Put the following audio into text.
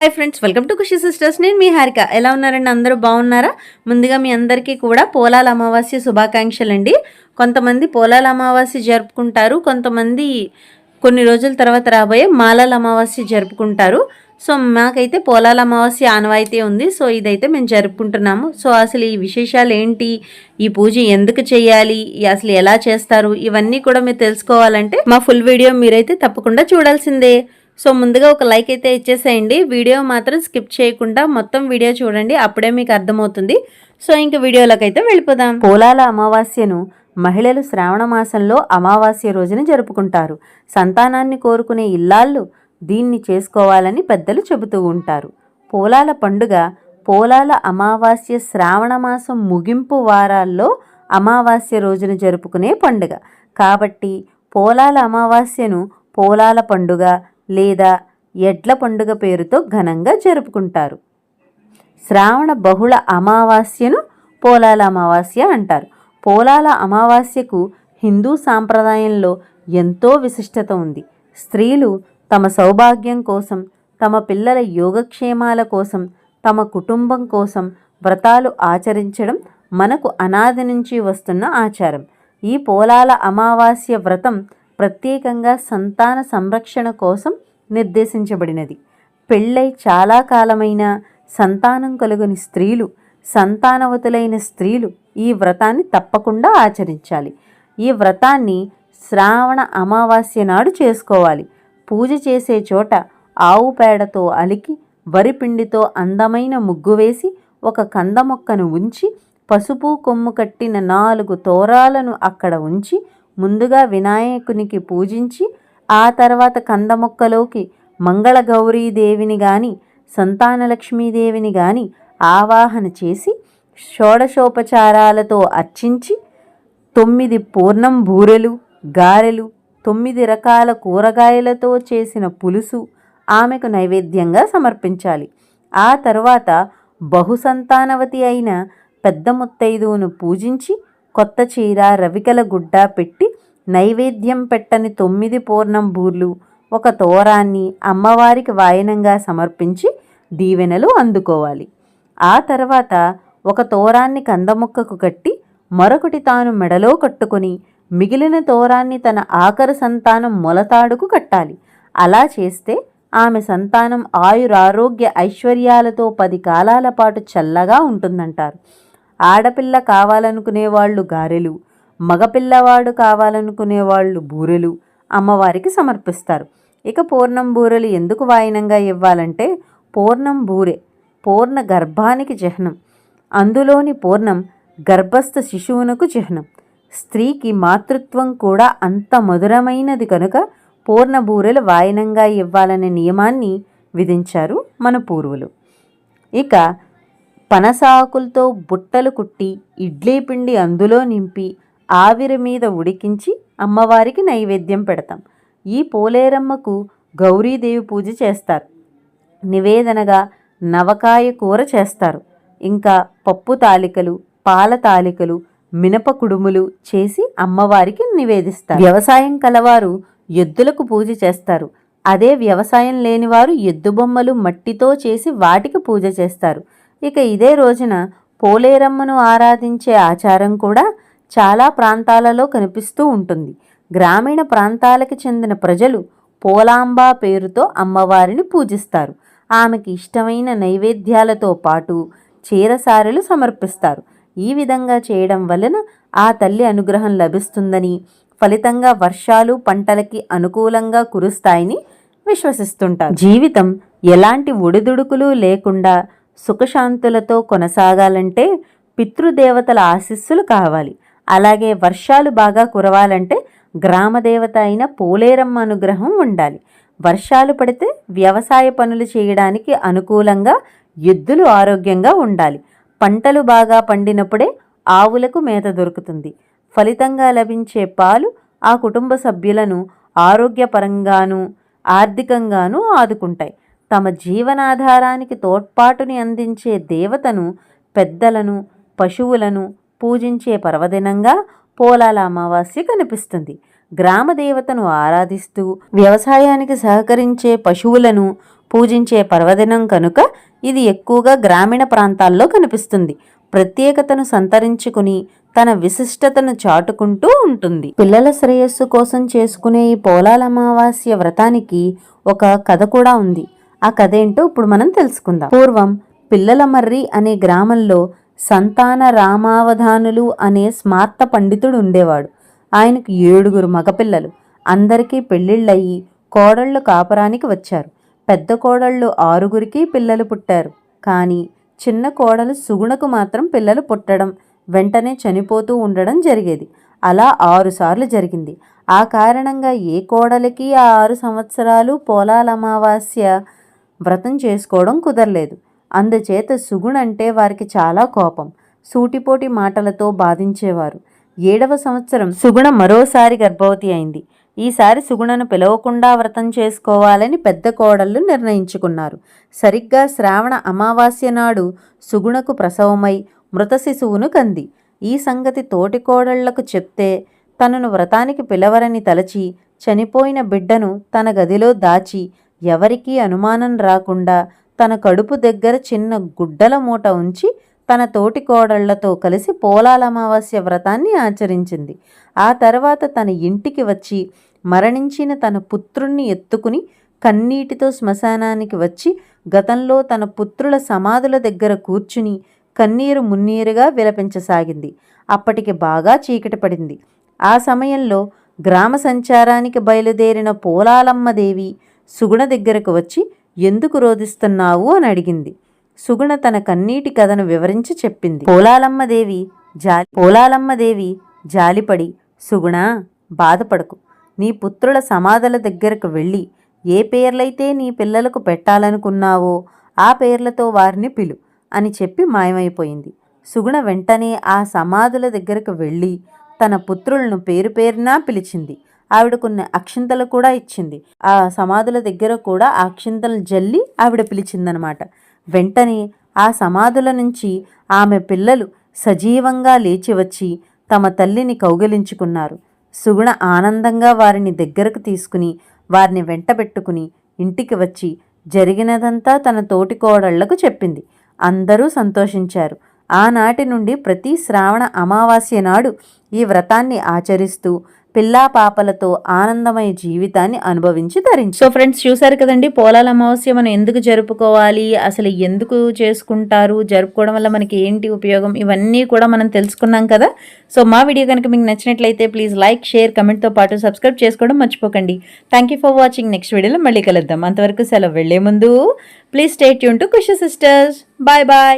Hi friends welcome to Khushi sisters. నేను మీ హారిక. ఎలా ఉన్నారండి? అందరూ బాగున్నారా? ముందుగా మీ అందరికీ కూడా పోలాల అమావాస్య శుభాకాంక్షలు అండి కొంతమంది పోలాల అమావాస్య జరుపుకుంటారు కొంతమంది కొన్ని రోజుల తర్వాత రాబోయే మాలాల అమావాస్య జరుపుకుంటారు. సో మాకైతే పోలాల అమావాస్య ఆనవాయితీ ఉంది. సో ఇదైతే మేము జరుపుకుంటున్నాము. సో అసలు ఈ విశేషాలు ఏంటి? ఈ పూజ ఎందుకు చేయాలి? అసలు ఎలా చేస్తారు? ఇవన్నీ కూడా మీరు తెలుసుకోవాలంటే మా ఫుల్ వీడియో మీరైతే తప్పకుండా చూడాల్సిందే. సో ముందుగా ఒక లైక్ అయితే ఇచ్చేసేయండి. వీడియో మాత్రం స్కిప్ చేయకుండా మొత్తం వీడియో చూడండి. అప్పుడే మీకు అర్థమవుతుంది. సో ఇంక వీడియోలకైతే అయితే వెళ్ళిపోదాం. పోలాల అమావాస్యను మహిళలు శ్రావణ మాసంలో అమావాస్య రోజున జరుపుకుంటారు. సంతానాన్ని కోరుకునే ఇల్లాళ్ళు దీన్ని చేసుకోవాలని పెద్దలు చెబుతూ ఉంటారు. పోలాల పండుగ పోలాల అమావాస్య శ్రావణ మాసం ముగింపు వారాల్లో అమావాస్య రోజున జరుపుకునే పండుగ. కాబట్టి పోలాల అమావాస్యను పోలాల పండుగ లేదా ఎడ్ల పండుగ పేరుతో ఘనంగా జరుపుకుంటారు. శ్రావణ బహుళ అమావాస్యను పోలాల అమావాస్య అంటారు. పోలాల అమావాస్యకు హిందూ సాంప్రదాయంలో ఎంతో విశిష్టత ఉంది. స్త్రీలు తమ సౌభాగ్యం కోసం తమ పిల్లల యోగక్షేమాల కోసం తమ కుటుంబం కోసం వ్రతాలు ఆచరించడం మనకు అనాది నుంచి వస్తున్న ఆచారం. ఈ పోలాల అమావాస్య వ్రతం ప్రత్యేకంగా సంతాన సంరక్షణ కోసం నిర్దేశించబడినది. పెళ్ళై చాలా కాలమైన సంతానం కలుగని స్త్రీలు సంతానవతులైన స్త్రీలు ఈ వ్రతాన్ని తప్పకుండా ఆచరించాలి. ఈ వ్రతాన్ని శ్రావణ అమావాస్య నాడు చేసుకోవాలి. పూజ చేసే చోట ఆవు పేడతో అలికి వరిపిండితో అందమైన ముగ్గు వేసి ఒక కంద మొక్కను ఉంచి పసుపు కొమ్ము కట్టిన నాలుగు తోరాలను అక్కడ ఉంచి ముందుగా వినాయకునికి పూజించి ఆ తర్వాత కంద మొక్కలోకి మంగళగౌరీదేవిని గాని సంతానలక్ష్మీదేవిని గాని ఆవాహన చేసి షోడశోపచారాలతో అర్చించి తొమ్మిది పూర్ణం బూరెలు గారెలు తొమ్మిది రకాల కూరగాయలతో చేసిన పులుసు ఆమెకు నైవేద్యంగా సమర్పించాలి. ఆ తరువాత బహుసంతానవతి అయిన పెద్ద ముత్తైదువును పూజించి కొత్త చీర రవికల గుడ్డ పెట్టి నైవేద్యం పెట్టని తొమ్మిది పూర్ణం బూర్లు ఒక తోరాన్ని అమ్మవారికి వాయనంగా సమర్పించి దీవెనలు అందుకోవాలి. ఆ తర్వాత ఒక తోరాన్ని కందముక్కకు కట్టి మరొకటి తాను మెడలో కట్టుకొని మిగిలిన తోరాన్ని తన ఆఖరు సంతానం మొలతాడుకు కట్టాలి. అలా చేస్తే ఆమె సంతానం ఆయురారోగ్య ఐశ్వర్యాలతో పది కాలాల పాటు చల్లగా ఉంటుందంటారు. ఆడపిల్ల కావాలనుకునే వాళ్ళు గారెలు మగపిల్లవాడు కావాలనుకునే వాళ్ళు బూరెలు అమ్మవారికి సమర్పిస్తారు. ఇక పూర్ణం బూరెలు ఎందుకు వాయినంగా ఇవ్వాలంటే పూర్ణం బూరె పూర్ణ గర్భానికి చిహ్నం. అందులోని పూర్ణం గర్భస్థ శిశువునకు చిహ్నం. స్త్రీకి మాతృత్వం కూడా అంత మధురమైనది కనుక పూర్ణ బూరెలు వాయనంగా ఇవ్వాలనే నియమాన్ని విధించారు మన పూర్వులు. ఇక పనసాకులతో బుట్టలు కుట్టి ఇడ్లీ పిండి అందులో నింపి ఆవిరి మీద ఉడికించి అమ్మవారికి నైవేద్యం పెడతాం. ఈ పోలేరమ్మకు గౌరీదేవి పూజ చేస్తారు. నివేదనగా నవకాయ కూర చేస్తారు. ఇంకా పప్పు తాలికలు పాల తాలికలు మినప కుడుములు చేసి అమ్మవారికి నివేదిస్తారు. వ్యవసాయం కలవారు ఎద్దులకు పూజ చేస్తారు. అదే వ్యవసాయం లేనివారు ఎద్దు బొమ్మలు మట్టితో చేసి వాటికి పూజ చేస్తారు. ఇక ఇదే రోజున పోలేరమ్మను ఆరాధించే ఆచారం కూడా చాలా ప్రాంతాలలో కనిపిస్తూ ఉంటుంది. గ్రామీణ ప్రాంతాలకు చెందిన ప్రజలు పోలాంబా పేరుతో అమ్మవారిని పూజిస్తారు. ఆమెకి ఇష్టమైన నైవేద్యాలతో పాటు చీరసారెలు సమర్పిస్తారు. ఈ విధంగా చేయడం వలన ఆ తల్లి అనుగ్రహం లభిస్తుందని ఫలితంగా వర్షాలు పంటలకి అనుకూలంగా కురుస్తాయని విశ్వసిస్తుంటారు. జీవితం ఎలాంటి ఒడిదుడుకులు లేకుండా సుఖశాంతులతో కొనసాగాలంటే పితృదేవతల ఆశీస్సులు కావాలి. అలాగే వర్షాలు బాగా కురవాలంటే గ్రామదేవత అయిన పోలేరమ్మ అనుగ్రహం ఉండాలి. వర్షాలు పడితే వ్యవసాయ పనులు చేయడానికి అనుకూలంగా ఎద్దులు ఆరోగ్యంగా ఉండాలి. పంటలు బాగా పండినప్పుడే ఆవులకు మేత దొరుకుతుంది. ఫలితంగా లభించే పాలు ఆ కుటుంబ సభ్యులను ఆరోగ్యపరంగానూ ఆర్థికంగానూ ఆదుకుంటాయి. తమ జీవనాధారానికి తోడ్పాటుని అందించే దేవతను పెద్దలను పశువులను పూజించే పర్వదినంగా పోలాల అమావాస్య కనిపిస్తుంది. గ్రామ దేవతను ఆరాధిస్తూ వ్యవసాయానికి సహకరించే పశువులను పూజించే పర్వదినం కనుక ఇది ఎక్కువగా గ్రామీణ ప్రాంతాల్లో కనిపిస్తుంది. ప్రత్యేకతను సంతరించుకుని తన విశిష్టతను చాటుకుంటూ ఉంటుంది. పిల్లల శ్రేయస్సు కోసం చేసుకునే ఈ పోలాల అమావాస్య వ్రతానికి ఒక కథ కూడా ఉంది. ఆ కథ ఏంటో ఇప్పుడు మనం తెలుసుకుందాం. పూర్వం పిల్లల మర్రి అనే గ్రామంలో సంతాన రామావధానులు అనే స్మార్త పండితుడు ఉండేవాడు ఆయనకు ఏడుగురు మగపిల్లలు. అందరికీ పెళ్ళిళ్ళయి కోడళ్ళు కాపరానికి వచ్చారు. పెద్ద కోడళ్ళు ఆరుగురికి పిల్లలు పుట్టారు. కానీ చిన్న కోడలు సుగుణకు మాత్రం పిల్లలు పుట్టడం వెంటనే చనిపోతూ ఉండడం జరిగేది. అలా ఆరుసార్లు జరిగింది. ఆ కారణంగా ఏ కోడలికి ఆ ఆరు సంవత్సరాలు పోలాల అమావాస్య వ్రతం చేసుకోవడం కుదరలేదు. అందుచేత సుగుణ అంటే వారికి చాలా కోపం. సూటిపోటి మాటలతో బాధించేవారు. ఏడవ సంవత్సరం సుగుణ మరోసారి గర్భవతి అయింది. ఈసారి సుగుణను పిలవకుండా వ్రతం చేసుకోవాలని పెద్ద కోడళ్ళు నిర్ణయించుకున్నారు. సరిగ్గా శ్రావణ అమావాస్య నాడు సుగుణకు ప్రసవమై మృత శిశువును కంది. ఈ సంగతి తోటి కోడళ్ళకు చెప్తే తనను వ్రతానికి పిలవరని తలచి చనిపోయిన బిడ్డను తన గదిలో దాచి ఎవరికీ అనుమానం రాకుండా తన కడుపు దగ్గర చిన్న గుడ్డల మూట ఉంచి తన తోటి కోడళ్ళతో కలిసి పోలాల అమావాస్య వ్రతాన్ని ఆచరించింది. ఆ తర్వాత తన ఇంటికి వచ్చి మరణించిన తన పుత్రుణ్ణి ఎత్తుకుని కన్నీటితో శ్మశానానికి వచ్చి గతంలో తన పుత్రుల సమాధుల దగ్గర కూర్చుని కన్నీరు మున్నీరుగా విలపించసాగింది. అప్పటికి బాగా చీకటి పడింది. ఆ సమయంలో గ్రామ సంచారానికి బయలుదేరిన పోలాలమ్మదేవి సుగుణ దగ్గరకు వచ్చి ఎందుకు రోధిస్తున్నావు అని అడిగింది. సుగుణ తన కన్నీటి కథను వివరించి చెప్పింది. పోలాలమ్మదేవి జాలి పోలాలమ్మదేవి జాలిపడి సుగుణ బాధపడకు. నీ పుత్రుల సమాధుల దగ్గరకు వెళ్ళి ఏ పేర్లైతే నీ పిల్లలకు పెట్టాలనుకున్నావో ఆ పేర్లతో వారిని పిలు అని చెప్పి మాయమైపోయింది. సుగుణ వెంటనే ఆ సమాధుల దగ్గరకు వెళ్ళి తన పుత్రులను పేరు పేరునా పిలిచింది. ఆవిడ కొన్ని అక్షింతలు కూడా ఇచ్చింది. ఆ సమాధుల దగ్గర కూడా ఆ అక్షింతలు జల్లి ఆవిడ పిలిచిందనమాట. వెంటనే ఆ సమాధుల నుంచి ఆమె పిల్లలు సజీవంగా లేచి వచ్చి తమ తల్లిని కౌగిలించుకున్నారు. సుగుణ ఆనందంగా వారిని దగ్గరకు తీసుకుని వారిని వెంటబెట్టుకుని ఇంటికి వచ్చి జరిగినదంతా తన తోటి కోడళ్ళకు చెప్పింది. అందరూ సంతోషించారు. ఆనాటి నుండి ప్రతి శ్రావణ అమావాస్య నాడు ఈ వ్రతాన్ని ఆచరిస్తూ పిల్లా పాపలతో ఆనందమయ జీవితాన్ని అనుభవించి ధరించి. సో ఫ్రెండ్స్ చూసారు కదండి పోలాల అమావాస్య మనం ఎందుకు జరుపుకోవాలి అసలు ఎందుకు చేసుకుంటారు జరుపుకోవడం వల్ల మనకి ఏంటి ఉపయోగం ఇవన్నీ కూడా మనం తెలుసుకున్నాం కదా. సో మా వీడియో కనుక మీకు నచ్చినట్లయితే ప్లీజ్ లైక్ షేర్ కమెంట్తో పాటు సబ్స్క్రైబ్ చేసుకోవడం మర్చిపోకండి. Thank you for watching next వీడియోలో మళ్ళీ కలుద్దాం. అంతవరకు సెలవు వెళ్ళే ముందు please stay Yoon to Khushi sisters bye bye